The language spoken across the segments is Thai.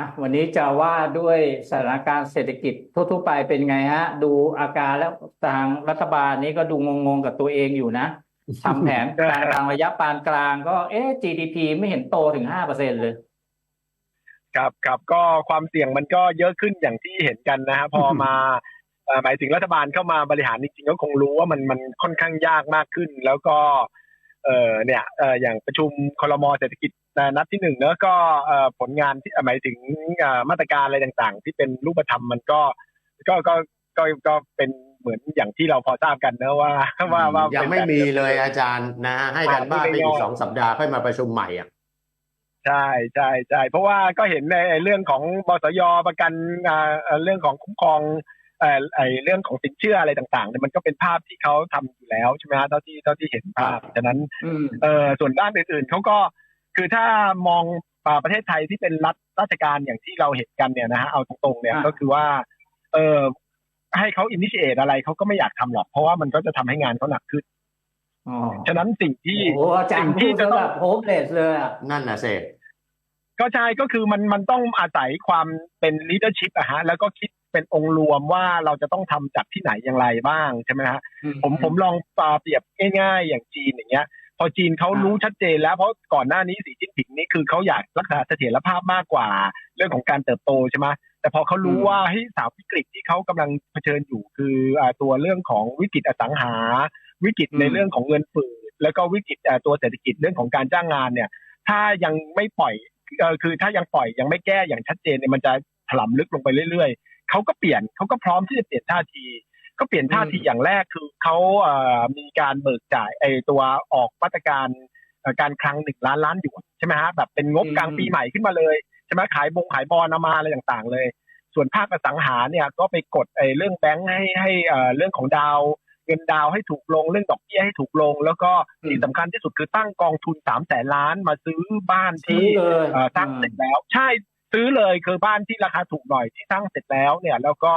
อะวันนี้จะว่าด้วยสถานการณ์เศรษฐกิจทั่วๆไปเป็นไงฮะ ดูอาการแล้วทางรัฐบาลนี้ก็ดูงงๆกับตัวเองอยู่นะทำแผนการทางระยะปานกลางก็เอ๊ะ GDP ไม่เห็นโตถึงห้าเปอร์เซ็นเลยครับครับก็ความเสี่ยงมันก็เยอะขึ้นอย่างที่เห็นกันนะฮะพอมาเอ่อหมายถึงรัฐบาลเข้ามาบริหารจริงๆก็คงรู้ว่ามันมันค่อนข้างยากมากขึ้น แล้วก็ เออเนี่ยเอออย่างประชุมคลมเศรษฐกิจนัดที่หนึ่งเนอะก็เอ่อผลงานที่หมายถึงเอ่อมาตรการอะไรต่างๆ ที่เป็นรูปธรรมมันก็ก็ก็ก็ก็เป็นเหมือนอย่างที่เราพอทราบกันเนอะว่าว่าว่ายังเป็นไม่แบบมีเลยอาจารย์นะฮะให้กันบ้านไปอีกสองสัปดาห์ค่อยมาประชุมใหม่อะใช่ใช่ใช่เพราะว่าก็เห็นในเรื่องของบสยประกันอ่าเอ่อเรื่องของคุ้มครองเอ่อ ไอเรื่องของสินเชื่ออะไรต่างๆเนี่ยมันก็เป็นภาพที่เขาทำอยู่แล้วใช่ไหมฮะเท่าที่เท่าที่เห็นภาพฉะนั้นอืมเออส่วนด้านอื่นๆเขาก็คือถ้ามองอ่าประเทศไทยที่เป็นรัฐราชการอย่างที่เราเห็นกันเนี่ยนะฮะเอาตรงๆเนี่ยอะก็คือว่า เออให้เขาอินิชเอตอะไรเขาก็ไม่อยากทำหรอก เพราะว่ามันก็จะทำให้งานเขาหนักขึ้นอ๋อฉะนั้นสิ่งที่โอ้โหอาจารสิ่ย์งพูที่ดจะแล้วต้แบองบโฮปเลสเลยอะนั่นนะเซก็ใช่ก็คือมันมันต้องอาศัยความเป็น leadership อะฮะแล้วก็คิด เป็นองค์รวมว่าเราจะต้องทำจากที่ไหนอย่างไรบ้างใช่ไหมฮะผมผมลองปาเปรียบง่ายๆ อย่างจีนอย่างเงี้ย พอจีนเขาอ่ารู้รู้ชัดเจนแล้วเพราะก่อนหน้านี้สีจิ้นผิงนี่คือเขาอยากรักษาเสถียรภาพมากกว่า เรื่องของการเติบโตใช่ไหมแต่พอเขารู้ว่าเฮ้ยสามวิกฤตที่เขากำลังเผชิญอยู่คืออ่าตัวเรื่องของวิกฤตอสังหา วิกฤตในเรื่องของเงินฝืดแล้วก็วิกฤตอ่าตัวเศรษฐกิจเรื่องของการจ้างงานเนี่ย ถ้ายังไม่ปล่อยเออคือถ้ายังปล่อยยังไม่แก้อย่างชัดเจนเนี่ยมันจะถล่มลึกลงไปเรื่อยๆ เขาก็เปลี่ยนเขาก็พร้อมที่จะเปลี่ยนท่าทีก็เปลี่ยนท่าทีอืมอย่างแรกคือเขาเอ่อมีการเบิกจ่ายไอตัวออกมาตรการเอ่อการคลังหนึ่งล้านล้านหยวนใช่ไหมฮะแบบเป็นงบกลางปีใหม่ขึ้นมาเลยใช่ไหมขายบงขายบอลเอามาอะไรต่างๆ เลย ส่วนภาคอสังหาเนี่ยก็ไปกดไอ้เรื่องแบงค์ให้ให้เอ่อเรื่องของดาวเงินดาวให้ถูกลงเรื่องดอกเบี้ยให้ถูกลง แล้วก็อืมที่สำคัญที่สุดคือตั้งกองทุนสามแสนล้านมาซื้อบ้านซื้ที่อเลยเอ่อสร้างเสร็จแล้ว ใช่ ซื้อเลยคือบ้านที่ราคาถูกหน่อยที่สร้างเสร็จแล้วเนี่ย แล้วก็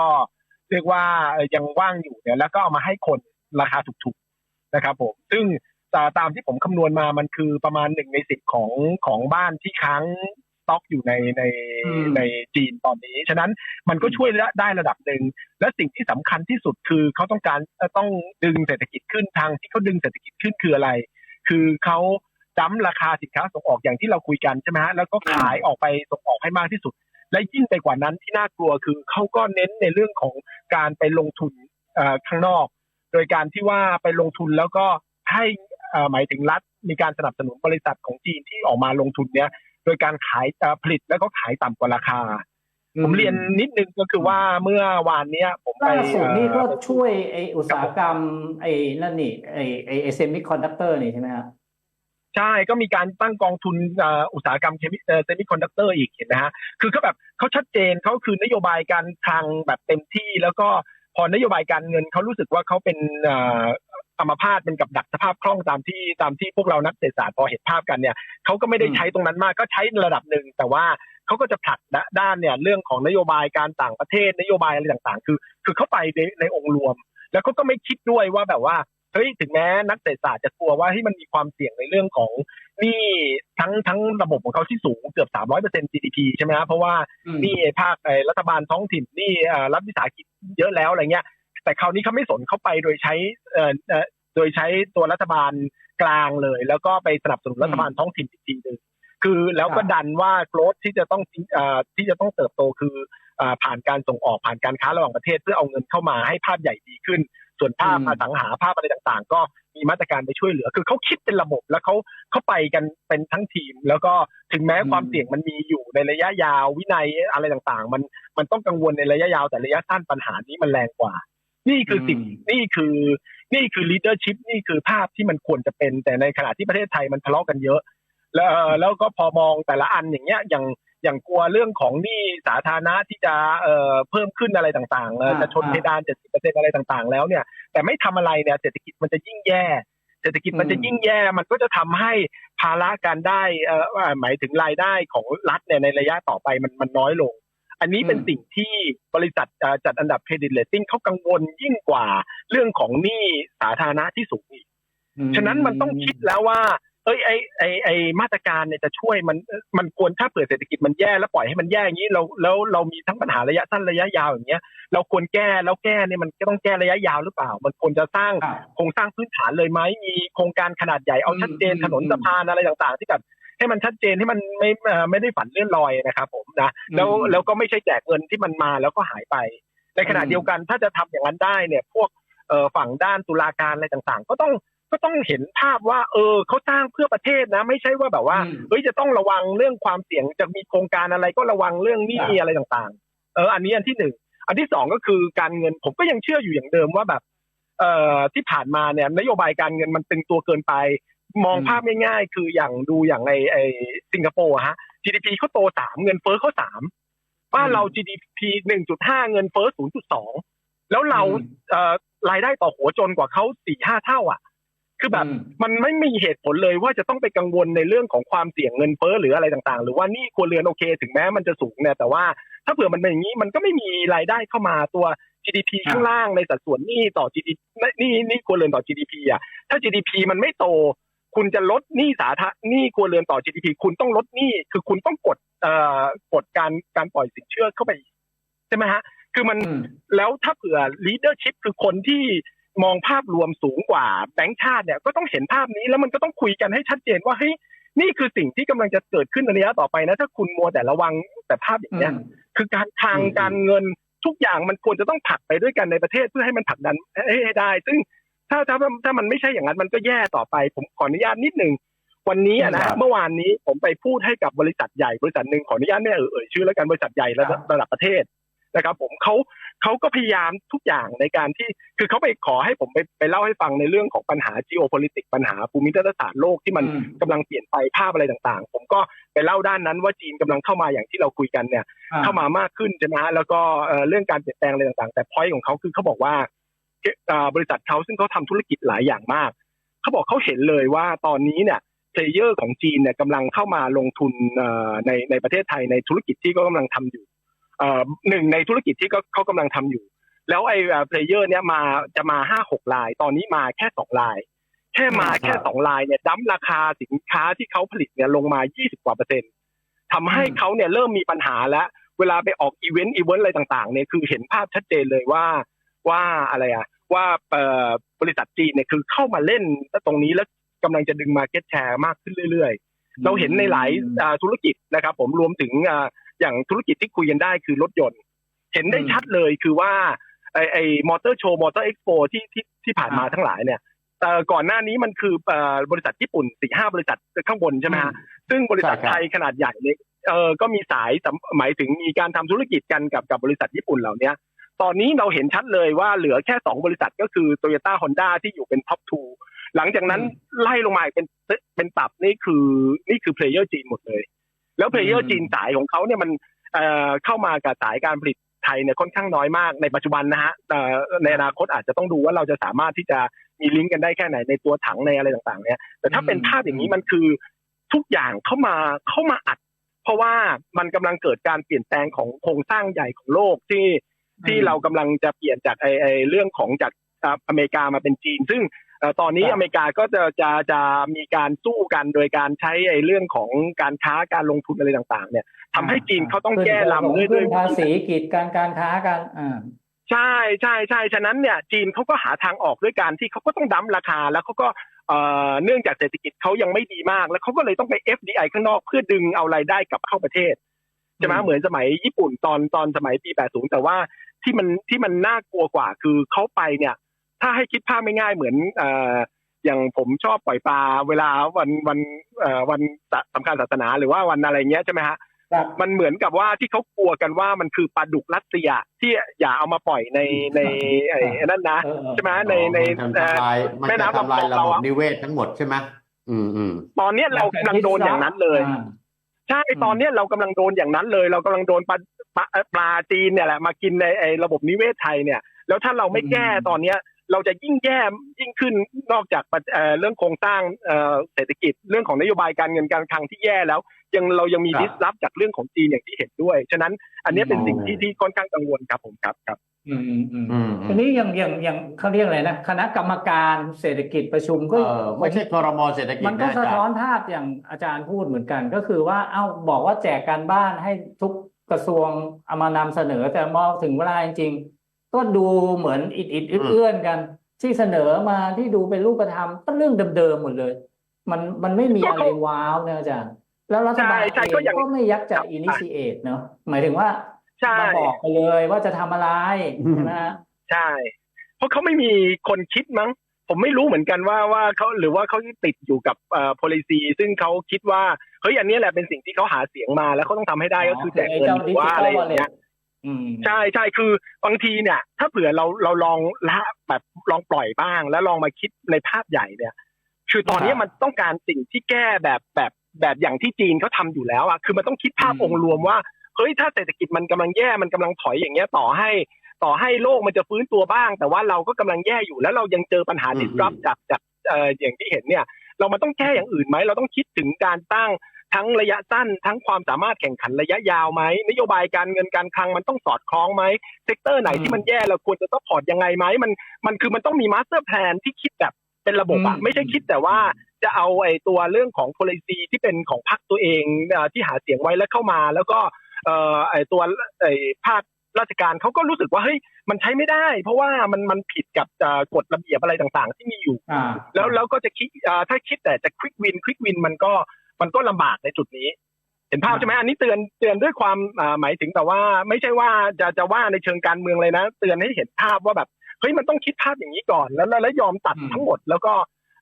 เรียกว่าเอ่อยังว่างอยู่เนี่ยแล้วก็เอามาให้คนราคาถูกๆนะครับผมซึ่งตาตามที่ผมคำนวณมามันคือประมาณหนึ่งในสิบของของบ้านที่ค้างสต็อกอยู่ในในอืมในจีนตอนนี้ ฉะนั้นมันก็ช่วยได้ระดับหนึ่ง และสิ่งที่สำคัญที่สุดคือเขาต้องการเอ่อต้องดึงเศรษฐกิจขึ้นทางที่เขาดึงเศรษฐกิจขึ้นคืออะไร คือเขา จ้ำราคาสินค้าส่งออกอย่างที่เราคุยกันใช่ไหมฮะแล้วก็ขายออกไปส่งออกให้มากที่สุด และยิ่งไปกว่านั้นที่น่ากลัวคือเขาก็เน้นในเรื่องของการไปลงทุนเอ่อข้างนอก โดยการที่ว่าไปลงทุนแล้วก็ให้เอ่อหมายถึงรัฐมีการสนับสนุนบริษัทของจีนที่ออกมาลงทุนเนี้ยโดยการขายเอ่อผลิตแล้วก็ขายต่ำกว่าราคา ผมเรียนนิดนึงก็คือว่าเมื่อวานเนี้ย ผมไปล่าสุดนี่ก็เอ่อช่วยไออุตสาหกรรมไอนั่นนี่ไอไอไอเซมิคอนดักเตอร์นี่ใช่ไหมฮะ ใช่ก็มีการตั้งกองทุนอุตสาหกรรมเซมิคอนดักเตอร์อีกเห็นไหมฮะคือเขาแบบเขาชัดเจนเขาคือนโยบายการคลังแบบเต็มที่แล้วก็พอนโยบายการเงินเขารู้สึกว่าเขาเป็นอัมพาตเป็นกับดักสภาพคล่องตามที่ตามที่พวกเรานักเศรษฐศาสตร์พอเห็นภาพกันเนี่ยเขาก็ไม่ได้ใช้ตรงนั้นมากก็ใช้ระดับหนึ่งแต่ว่าเขาก็จะผลักด้านเนี่ยเรื่องของนโยบายการต่างประเทศนโยบายอะไรต่างๆ คือ คือเขาไปในในองค์รวม แล้วเขาก็ไม่คิดด้วยว่าแบบว่า เฮ้ยถึงแม้นักเศรษฐศาสตร์จะกลัวว่าที่มันมีความเสี่ยงในเรื่องของหนี้ทั้งทั้งระบบของเขาที่สูงเกือบ300% GDP ใช่ไหมฮะเพราะว่าอืมหนี่ภาคเอ่อรัฐบาลท้องถิ่นหนี่เอ่อรัฐวิสาหกิจเยอะแล้วอะไรเงี้ย แต่คราวนี้เขาไม่สนเขาไปโดยใช้เอ่อเอ่อโดยใช้ตัวรัฐบาลกลางเลย แล้วก็ไปสนับสนุนรัฐบาลท้องถิ่นอีกทีหนึ่งคือแล้วก็ครับดันว่าโกรธที่จะต้องเอ่อที่จะต้องเติบโตคือเอ่อผ่านการส่งออกผ่านการค้าระหว่างประเทศเพื่อเอาเงินเข้ามาให้ภาพใหญ่ดีขึ้น ส่วนภาพอืมอสังหาภาพอะไรต่างๆ ก็มีมาตรการไปช่วยเหลือ คือเขาคิดเป็นระบบแล้วเขาเขาไปกันเป็นทั้งทีม แล้วก็ถึงแม้ความเสี่ยงมันมีอยู่ในระยะยาววินัยอะไรต่างๆ มันมันต้องกังวลในระยะยาวแต่ระยะสั้นปัญหานี้มันแรงกว่า นี่คือสิ่งอืมนี่คือนี่คือ leadership นี่คือภาพที่มันควรจะเป็นแต่ในขณะที่ประเทศไทยมันทะเลาะกันเยอะ แล้วเอ่อแล้วก็พอมองแต่ละอันอย่างเงี้ยอย่าง อย่างกลัวเรื่องของหนี้สาธารณะที่จะเอ่อเพิ่มขึ้นอะไรต่างๆเอ่ออ่าจะชนอ่าเพดาน70%อะไรต่างๆ แล้วเนี่ยแต่ไม่ทำอะไรเนี่ยเศรษฐกิจมันจะยิ่งแย่เศรษฐกิจมันจะอืมยิ่งแย่มันก็จะทำให้ภาระการได้เอ่อว่าหมายถึงรายได้ของรัฐเนี่ยในระยะต่อไปมันมันน้อยลง อันนี้เป็นสิ่งที่บริษัทเอ่อจัดอันดับเครดิตเรตติ้งเขากังวลยิ่งกว่าเรื่องของหนี้สาธารณะที่สูงอีกอืมฉะนั้นมันต้องคิดแล้วว่า เอ้ยไอไอไอมาตรการเนี่ยจะช่วยมันมันควรถ้าเผื่อเศรษฐกิจมันแย่แล้วปล่อยให้มันแย่อย่างนี้เราแล้วเรามีทั้งปัญหาระยะสั้นระยะยาวอย่างเงี้ย เราควรแก้แล้วแก้เนี่ยมันก็ต้องแก้ระยะยาวหรือเปล่า มันควรจะสร้างครับโครงสร้างพื้นฐานเลยไหมมีโครงการขนาดใหญ่เอาชัดเจนอืมถนนอืมสะพานอะไรต่างๆ ที่แบบให้มันชัดเจนที่มันไม่เอ่อไม่ได้ฝันเลื่อนลอยนะครับผมนะแล้วอืมแล้วก็ไม่ใช่แจกเงินที่มันมาแล้วก็หายไป ในขณะอืมเดียวกันถ้าจะทำอย่างนั้นได้เนี่ย พวกเอ่อฝั่งด้านตุลาการอะไรต่างๆ ก็ต้อง ก็ต้องเห็นภาพว่า เออเขาสร้างเพื่อประเทศนะ ไม่ใช่ว่าแบบว่าอืมเฮ้ยจะต้องระวังเรื่องความเสี่ยงจะมีโครงการอะไรก็ระวังเรื่องหนี้ครับอะไรต่างๆ เออ อันนี้อันที่หนึ่งอันที่สองก็คือการเงินผมก็ยังเชื่ออยู่อย่างเดิมว่าแบบ เอ่อที่ผ่านมาเนี่ย นโยบายการเงินมันตึงตัวเกินไป มองอืมภาพง่ายๆคืออย่างดูอย่างไอไอสิงคโปร์อะฮะ GDP เขาโตสามเงินเฟ้อเขาสามบ้านเรา GDP หนึ่งจุดห้าเงินเฟ้อศูนย์จุดสองแล้วเราอืมเอ่อรายได้ต่อหัวจนกว่าเขาสี่ห้าเท่า อะ คือแบบอืมมันไม่มีเหตุผลเลยว่าจะต้องไปกังวลในเรื่องของความเสี่ยงเงินเฟ้อหรืออะไรต่างๆ หรือว่าหนี่ครัวเรือนโอเค ถึงแม้มันจะสูงเนี่ยแต่ว่าถ้าเผื่อมันเป็นอย่างนี้มันก็ไม่มีรายได้เข้ามาตัว GDP อ่าข้างล่างในสัดส่วนหนี้ต่อ GDP หนี่นี่ครัวเรือนต่อ GDP อะถ้า GDP มันไม่โต คุณจะลดหนี้สาธารณหนี้ครัวเรือนต่อ GDP คุณต้องลดหนี้คือคุณต้องกดเอ่อกดการการปล่อยสินเชื่อเข้าไปอีกใช่ไหมฮะ คือมันอืมแล้วถ้าเผื่อ leadership คือคนที่ มองภาพรวมสูงกว่าแบงค์ชาติเนี่ยก็ต้องเห็นภาพนี้แล้วมันก็ต้องคุยกันให้ชัดเจนว่าเฮ้ยนี่คือสิ่งที่กำลังจะเกิดขึ้นในระยะต่อไปนะถ้าคุณมัวแต่ระวังแต่ภาพอย่างเนี้ยคือการทางอืมการเงินทุกอย่างมันควรจะต้องผลักไปด้วยกันในประเทศเพื่อให้มันผลักดันให้ให้ได้ ซึ่งถ้าถ้าถ้ามันไม่ใช่อย่างนั้นมันก็แย่ต่อไป ผมขออนุญาตนิดหนึ่งวันนี้อะนะครับเมื่อวานนี้ผมไปพูดให้กับบริษัทใหญ่บริษัทหนึ่งขออนุญาตไม่เอ่ยเอ่ยชื่อแล้วกันบริษัทใหญ่ระดับครับระดับประเทศนะครับ ผมเขา เขาก็พยายามทุกอย่างในการที่คือเขาไปขอให้ผมไปไปเล่าให้ฟังในเรื่องของปัญหา geopolitics ปัญหาภูมิรัฐศาสตร์โลกที่มันอืมกำลังเปลี่ยนไปภาพอะไรต่างๆ ผมก็ไปเล่าด้านนั้นว่าจีนกำลังเข้ามาอย่างที่เราคุยกันเนี่ยอ่เข้ามามากขึ้นใช่ไหมฮะแล้วก็เอ่อเรื่องการเปลี่ยนแปลงอะไรต่างๆ แต่พอยของเขาคือเขาบอกว่าเอ่อบริษัทเขาซึ่งเขาทำธุรกิจหลายอย่างมากเขาบอกเขาเห็นเลยว่าตอนนี้เนี่ยเพลเยอร์ของจีนเนี่ยกำลังเข้ามาลงทุนเอ่อในในประเทศไทยในธุรกิจที่ก็กำลังทำอยู่เอ่อ หนึ่งในธุรกิจที่ก็เขากำลังทำอยู่ แล้วไอ้เพลเยอร์ เนี่ยมาจะมาห้าหกลาย ตอนนี้มาแค่สองลาย แค่มาแค่สองลายเนี่ยดั้มราคาสินค้าที่เขาผลิตเนี่ยลงมา20กว่าเปอร์เซ็นต์ทำให้อืมเขาเนี่ยเริ่มมีปัญหาแล้ว เวลาไปออกอีเวนต์อีเวนต์อะไรต่างๆเนี่ยคือเห็นภาพชัดเจนเลยว่าว่าอะไรอะว่าเอ่อบริษัทจีนเนี่ยคือเข้ามาเล่นตรงนี้แล้วกำลังจะดึงมาเก็ตแชร์มากขึ้นเรื่อย ๆ เราเห็นในหลายอ่าธุรกิจนะครับ ผมรวมถึง อ่าอย่างธุรกิจที่คุยกันได้คือรถยนต์ เห็นได้อืมชัดเลยคือว่าไอไอมอเตอร์โชว์มอเตอร์เอ็กซ์โปที่ที่ที่ผ่านมาอ่าทั้งหลายเนี่ยเอ่อก่อนหน้านี้มันคือเอ่อบริษัทญี่ปุ่นสี่ห้าบริษัทข้างบนใช่ไหมฮะซึ่งบริษัทใช่ครับไทยขนาดใหญ่เนี่ยเออก็มีสายสำหมายถึงมีการทำธุรกิจกันกับกับบริษัทญี่ปุ่นเหล่าเนี้ยตอนนี้เราเห็นชัดเลยว่าเหลือแค่สองบริษัทก็คือ t o y ยต้าฮอนด้าที่อยู่เป็นท็อปทูหลังจากนั้นอืมไล่ลงมาอีกเป็นเป็นตับนี่คือนี่คือเพลเยอร์จีนหมดเลย แล้วเพลเยออืร์มจีนสายของเขาเนี่ยมันเอ่อเข้ามากับสายการผลิตไทยเนี่ยค่อนข้างน้อยมากในปัจจุบันนะฮะเอ่อในอนาคตอาจจะต้องดูว่าเราจะสามารถที่จะมีลิงก์กันได้แค่ไหนในตัวถังในอะไรต่างๆ เนี่ย แต่ถ้าเป็นภาพอย่างนี้มันคือทุกอย่างเข้ามาเข้ามาอัด เพราะว่ามันกำลังเกิดการเปลี่ยนแปลงของโครงสร้างใหญ่ของโลกที่ที่เรากำลังจะเปลี่ยนจากไอไอเรื่องของจากอ่าอเมริกามาเป็นจีน ซึ่งเอ่อ ตอนนี้ครับอเมริกาก็จะจะจะมีการสู้กันโดยการใช้ไอเรื่องของการค้าการลงทุนอะไรต่าง ๆ เนี่ยทำให้จีนเขาต้องแก้ลำด้วยขึ้ด้วยนภาษีกีดการการค้ากันอ่าใช่ใช่ใช่ฉะนั้นเนี่ยจีนเขาก็หาทางออกด้วยการที่เขาก็ต้องดั้มราคาแล้วเขาก็เอ่อเนื่องจากเศรษฐกิจเขายังไม่ดีมาก แล้วเขาก็เลยต้องไป FDI ข้างนอกเพื่อดึงเอารายได้กลับเข้าประเทศใช่ไหมอืมเหมือนสมัยญี่ปุ่นตอนตอนสมัยปี 80 แต่ว่าที่มันที่มันน่ากลัวกว่าคือเขาไปเนี่ย ถ้าให้คิดภาพไม่ง่ายเหมือนเอ่ออย่างผมชอบปล่อยปลาเวลาวันวันเอ่อวันสำคัญศาสนาหรือว่าวันอะไรเงี้ยใช่ไหมฮะครับมันเหมือนกับว่าที่เขากลัวกันว่ามันคือปลาดุกรัสเซียที่อย่าเอามาปล่อยในในไอ้ไอ้นั่นนะเออเออใช่ไหมในในมันเอ่อทำลายมันแม่จะน้ำทำลายลำคลองระเราบบอะนิเวศทั้งหมดใช่ไหมอืมอืมตอนเนี้ยเรากำลังโดนอย่างนั้นเลยอ่าใช่อืมตอนเนี้ยเรากำลังโดนอย่างนั้นเลย เรากำลังโดนปลาปลาปลาจีนเนี่ยแหละมากินในไอ้ระบบนิเวศไทยเนี่ย แล้วถ้าเราไม่แก้ตอนเนี้ย เราจะยิ่งแย่ยิ่งขึ้นนอกจากเอ่อเรื่องโครงสร้างเอ่อเศรษฐกิจเรื่องของนโยบายการเงินการคลังที่แย่แล้ว ยังเรายังมีครับดิสรับจากเรื่องของจีนอย่างที่เห็นด้วย ฉะนั้นอันเนี้ยเป็นสิ่งที่อืมที่ค่อนข้างกังวลครับผมครับครับอืมอืมอืมอืมอืทีมนี้อย่างอย่างอย่างเขาเรียกอะไรนะคณะกรรมการเศรษฐกิจประชุมก็เออไม่ใช่ครมเศรษฐกิจมันก็นะอาสะจารท้อนย์ภาพอย่างอาจารย์พูดเหมือนกัน ก็คือว่าเอ้าบอกว่าแจกการบ้านให้ทุกกระทรวงเอามานำเสนอแต่มอถึงเวลาจริงๆ ก็ดูเหมือนอิดอิดเอื้อนๆกัน ที่เสนอมาที่ดูเป็นรูปธรรมก็เรื่องเดิมๆหมดเลย มันมันไม่มีอะไรว้าวนะอาจารย์แล้วรัฐบาลใช่ใช่เอก็งอย่างก็ไม่ยักจะอินิชิเอตเนาะหมายถึงว่าใช่มาบอกไปเลยว่าจะทำอะไรอืมใช่ไหมฮะใช่ เพราะเขาไม่มีคนคิดมั้ง ผมไม่รู้เหมือนกันว่าว่าเขาหรือว่าเขาติดอยู่กับเอ่อ policy ซึ่งเขาคิดว่าเฮ้ยอันนี้แหละเป็นสิ่งที่เขาหาเสียงมาแล้วเขาต้องทำให้ได้ก็คือแจกเงินหรือว่าอะไรอย่างเงี้ยอืม ใช่ใช่คือบางทีเนี่ย ถ้าเผื่อเราเราลองละแบบลองปล่อยบ้าง แล้วลองมาคิดในภาพใหญ่เนี่ย คือตอนนี้ครับมันต้องการสิ่งที่แก้แบบแบบแบบอย่างที่จีนเขาทำอยู่แล้วอะคือมันต้องคิดภาพอืมองค์รวมว่าเฮ้ยถ้าเศรษฐกิจมันกำลังแย่มันกำลังถอยอย่างเงี้ยต่อให้ต่อให้โลกมันจะฟื้นตัวบ้าง แต่ว่าเราก็กำลังแย่อยู่แล้วเรายังเจอปัญหาอืมดิสรับจากจากเอ่ออย่างที่เห็นเนี่ย เรามันต้องแก้อย่างอื่นไหมเราต้องคิดถึงการตั้ง ทั้งระยะสั้น ทั้งความสามารถแข่งขันระยะยาวไหมนโยบายการเงินการคลังมันต้องสอดคล้องไหมเซกเตอร์ไหนอืมที่มันแย่เราควรจะต้องพอร์ตยังไงไหมมันมันคือมันต้องมีมาสเตอร์แพลนที่คิดแบบเป็นระบบอะอืมไม่ใช่คิดแต่ว่าจะเอาไอ้ตัวเรื่องของ policy ที่เป็นของพรรคตัวเองเอ่อที่หาเสียงไว้แล้วเข้ามา แล้วก็เอ่อไอ้ตัวไอ้ภาคราชการเขาก็รู้สึกว่าเฮ้ยมันใช้ไม่ได้ เพราะว่ามันมันผิดกับเอ่อกฎระเบียบอะไรต่างๆ ที่มีอยู่อ่าแล้วแล้วก็จะคิดอ่าถ้าคิดแต่จะควิกวินควิกวินมันก็ มันก็ลำบากในจุดนี้ เห็นภาพอ่าใช่ไหมอันนี้เตือนเตือนด้วยความอ่าหมายถึงแต่ว่า ไม่ใช่ว่าจะจะว่าในเชิงการเมืองเลยนะ เตือนให้เห็นภาพว่าแบบเฮ้ยมันต้องคิดภาพอย่างนี้ก่อนแล้วแล้วแล้วยอมตัดอืมทั้งหมดแล้วก็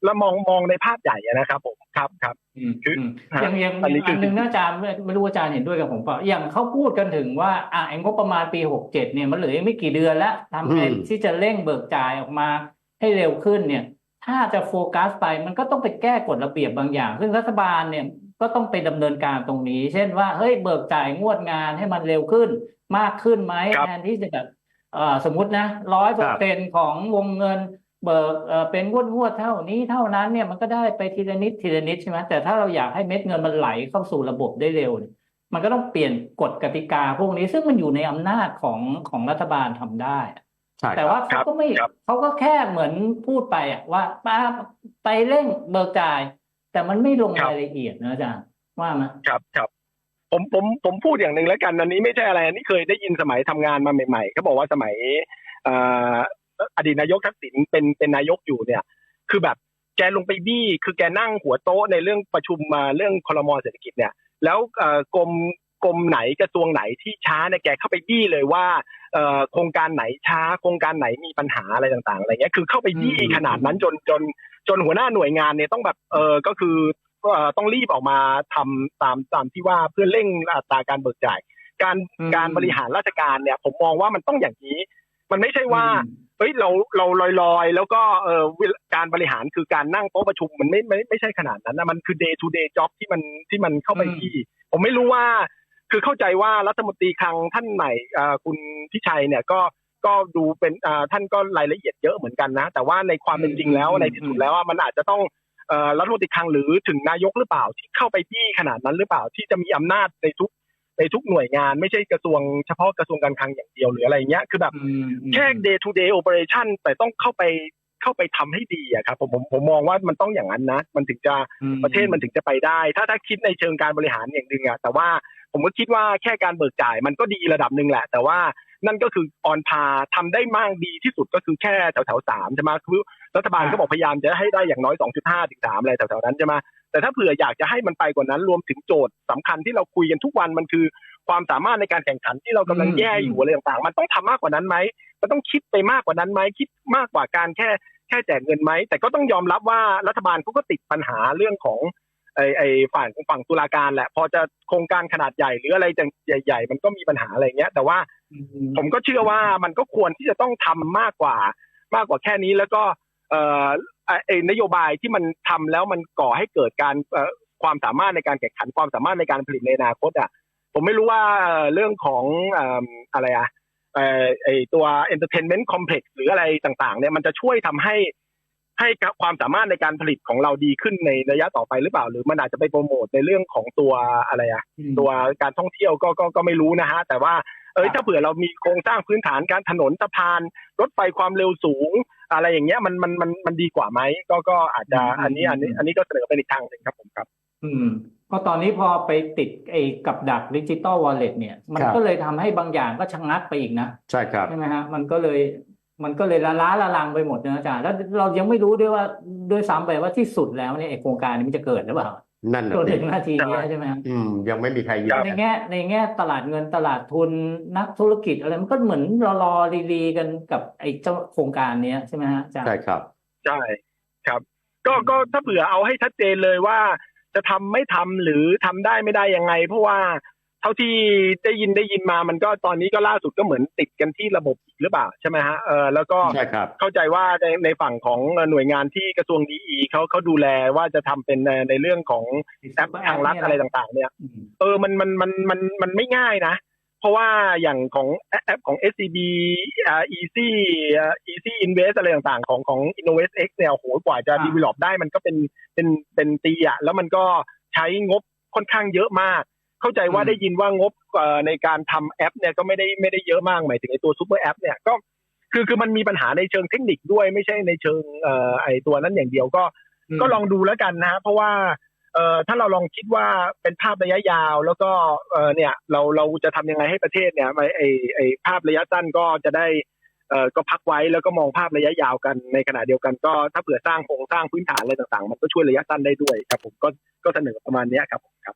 แล้วมองมองในภาพใหญ่อะนะครับผมครับครับอืมคืออืมฮะอย่างอย่างอันนี้อย่างอันคือหนึ่งนะอาจารย์ไม่ไม่รู้อาจารย์เห็นด้วยกับผมเปล่าอย่างเขาพูดกันถึงว่าอะไอ้งบประมาณปีหกเจ็ดเนี่ยมันเหลืออีกไม่กี่เดือนแล้วทำไงอืมที่จะเร่งเบิกจ่ายออกมาให้เร็วขึ้นเนี่ย ถ้าจะโฟกัสไปมันก็ต้องไปแก้กฎระเบียบบางอย่าง ซึ่งรัฐบาลเนี่ยก็ต้องไปดำเนินการตรงนี้ เช่นว่าเฮ้ยเบิกจ่ายงวดงานให้มันเร็วขึ้นมากขึ้นไหมครับแทนที่จะแบบเอ่อสมมตินะร้อยเปอร์เซ็นของวงเงินเบิกเอ่อเป็นงวดงวดๆเท่านี้เท่านั้นเนี่ยมันก็ได้ไปทีละนิดทีละนิดใช่ไหมแต่ถ้าเราอยากให้เม็ดเงินมันไหลเข้าสู่ระบบได้เร็วเนี่ยมันก็ต้องเปลี่ยนกฎกติกาพวกนี้ซึ่งมันอยู่ในอำนาจของของรัฐบาลทำได้ ใช่แต่ว่าครัเขาบก็ไม่ครับ เขาก็แค่เหมือนพูดไปอะว่าป้าไปเร่งเบิกจ่าย แต่มันไม่ลงรายละเอียดนะอาจารย์ว่าไหมครับครับผมผมผมพูดอย่างหนึ่งแล้วกันอันนี้ไม่ใช่อะไรอันนี้เคยได้ยินสมัยทำงานมาใหม่ๆเขาบอกว่าสมัยเอ่ออดีตนายกทักษิณเป็นเป็นนายกอยู่เนี่ย คือแบบแกลงไปบี้คือแกนั่งหัวโต๊ะในเรื่องประชุมมาเรื่องคลมเศรษฐกิจเนี่ย แล้วเอ่อกรม กรมไหนกระทรวงไหนที่ช้าเนี่ยแกเข้าไปบี้เลยว่าเอ่อโครงการไหนช้า โครงการไหนมีปัญหาอะไรต่างๆอะไรเงี้ยคือเข้าไปบี้อืมขนาดนั้นจนจนจนหัวหน้าหน่วยงานเนี่ยต้องแบบเออก็คือเอ่อต้องรีบออกมาทำตามตามที่ว่าเพื่อเร่งอัตราการเบิกจ่าย การอืมการบริหารราชการเนี่ย ผมมองว่ามันต้องอย่างนี้ มันไม่ใช่ว่าอืมเฮ้ยเราเราลอยลอยๆแล้วก็เออเวลาการบริหารคือการนั่งโต๊ะประชุมมันไม่ไม่ไม่ใช่ขนาดนั้นนะมันคือ day to day job ที่มันที่มันเข้าไปอืมที่ ผมไม่รู้ว่า คือเข้าใจว่ารัฐมนตรีคลังท่านใหม่อ่าคุณพิชัยเนี่ยก็ก็ดูเป็นอ่าท่านก็รายละเอียดเยอะเหมือนกันนะ แต่ว่าในความเป็นจริงแล้วอืมในที่สุดแล้วอะมันอาจจะต้องเอ่อรัฐมนตรีคลังหรือถึงนายกหรือเปล่าที่เข้าไปที่ขนาดนั้นหรือเปล่าที่จะมีอำนาจในทุกในทุกหน่วยงานไม่ใช่กระทรวงเฉพาะกระทรวงการคลังอย่างเดียวหรืออะไรเงี้ยคือแบบอืมอืมแค่ day to day operation แต่ต้องเข้าไปเข้าไปทำให้ดีอะครับผมผมผมมองว่ามันต้องอย่างนั้นนะ มันถึงจะอืมประเทศมันถึงจะไปได้ ถ้าถ้าคิดในเชิงการบริหารอย่างหนึ่งอะแต่ว่า ผมก็คิดว่าแค่การเบิกจ่ายมันก็ดีระดับหนึ่งแหละ แต่ว่านั่นก็คือออนพาทำได้มากดีที่สุดก็คือแค่แถวแถวสามใช่ไหมคือรัฐบาลก็บอกพยายามจะให้ได้อย่างน้อย2.5ถึง3อะไรแถวๆนั้นใช่ไหมแต่ถ้าเผื่ออยากจะให้มันไปกว่านั้นรวมถึงโจทย์สำคัญที่เราคุยกันทุกวันมันคือความสามารถในการแข่งขันที่เรากำลังแย่อยู่อะไรต่างๆ มันต้องทำมากกว่านั้นไหมมันต้องคิดไปมากกว่านั้นไหมคิดมากกว่าการแค่แค่แจกเงินไหมแต่ก็ต้องยอมรับว่ารัฐบาลเขาก็ติดปัญหาเรื่องของ ไอ้ไอ้ฝั่งฝั่งตุลาการแหละ พอจะโครงการขนาดใหญ่หรืออะไรใหญ่ ๆ มันก็มีปัญหาอะไรเงี้ย แต่ว่าอืมผมก็เชื่อว่ามันก็ควรที่จะต้องทำมากกว่า มากกว่าแค่นี้แล้วก็เอ่อไอ้ไอ้นโยบายที่มันทำแล้วมันก่อให้เกิดการเอ่อความสามารถในการแข่งขันความสามารถในการผลิตในอนาคตอะผมไม่รู้ว่าเอ่อเรื่องของเอิ่มอะไรอะเอ่อไอตัว entertainment complex หรืออะไรต่าง ๆ เนี่ยมันจะช่วยทำให้ ให้กับความสามารถในการผลิตของเราดีขึ้นในระยะต่อไปหรือเปล่า หรือมันอาจจะไปโปรโมทในเรื่องของตัวอะไรอะตัวการท่องเที่ยวก็ก็ก็ไม่รู้นะฮะ แต่ว่าเอ้ยครับถ้าเผื่อเรามีโครงสร้างพื้นฐานการถนนสะพาน รถไฟความเร็วสูง อะไรอย่างเงี้ยมันมันมันมันดีกว่าไหมก็ก็อาจจะอันนี้อันนี้อันนี้ก็เสนอเป็นอีกทางหนึ่งครับผมครับ อืมก็ตอนนี้พอไปติดไอ้กับดักดิจิตอลวอลเล็ตเนี่ย มันครับก็เลยทำให้บางอย่างก็ชะงักไปอีกนะ ใช่ครับใช่ไหมฮะมันก็เลย มันก็เลยละล้าละลังไปหมดนะอาจารย์แล้วเรายังไม่รู้ด้วยว่าด้วยซ้ำไปว่าที่สุดแล้วเนี่ยไอ้โครงการนี้มันจะเกิดหรือเปล่านั่นน่ะจนสิถึงนาทีนี้ใช่ไหมฮะอืมยังไม่มีใครยืนในแง่ในแง่ตลาดเงินตลาดทุนนักธุรกิจอะไรมันก็เหมือนรอรอรีรีกันกับไอ้เจ้าโครงการเนี้ยใช่ไหมฮะอาจารย์ใช่ครับใช่ครับ ก็ก็ถ้าเผื่อเอาให้ชัดเจนเลยว่าจะทำไม่ทำหรือทำได้ไม่ได้ยังไง เพราะว่า เท่าที่ได้ยินได้ยินมามันก็ตอนนี้ก็ล่าสุดก็เหมือนติดกันที่ระบบอีกหรือเปล่าใช่ไหมฮะเออแล้วก็ใช่ครับเข้าใจว่าในในฝั่งของหน่วยงานที่กระทรวงดีเขาเขาดูแลว่าจะทำเป็นในในเรื่องของแอปทางรัฐอะไรต่าง ๆ เนี่ยอืมเออมันมันมันมันมันไม่ง่ายนะ เพราะว่าอย่างของแอปของ SCB อ่า Easy อ่า Easy Invest อะไรต่างๆ ของของ Innovate X เนี่ยโอ้โหกว่าจะอ่า develop ได้มันก็เป็นเป็นเป็นปีอะแล้วมันก็ใช้งบค่อนข้างเยอะมาก เข้าใจว่าได้ยินว่างบเอ่อในการทำแอปเนี่ยก็ไม่ได้ไม่ได้เยอะมากหมายถึงไอตัวซูเปอร์แอปเนี่ยก็คือคือมันมีปัญหาในเชิงเทคนิคด้วยไม่ใช่ในเชิงเอ่อไอตัวนั้นอย่างเดียวก็ก็ลองดูแล้วกันนะเพราะว่าเอ่อถ้าเราลองคิดว่าเป็นภาพระยะยาว แล้วก็เอ่อเนี่ยเราเราจะทำยังไงให้ประเทศเนี่ยไอไอไอภาพระยะสั้นก็จะได้เอ่อก็พักไว้แล้วก็มองภาพระยะยาวกันในขณะเดียวกันก็ถ้าเผื่อสร้างโครงสร้างพื้นฐานอะไรต่างๆ มันก็ช่วยระยะสั้นได้ด้วยครับผมก็ก็เสนอประมาณเนี้ยครับผมครับ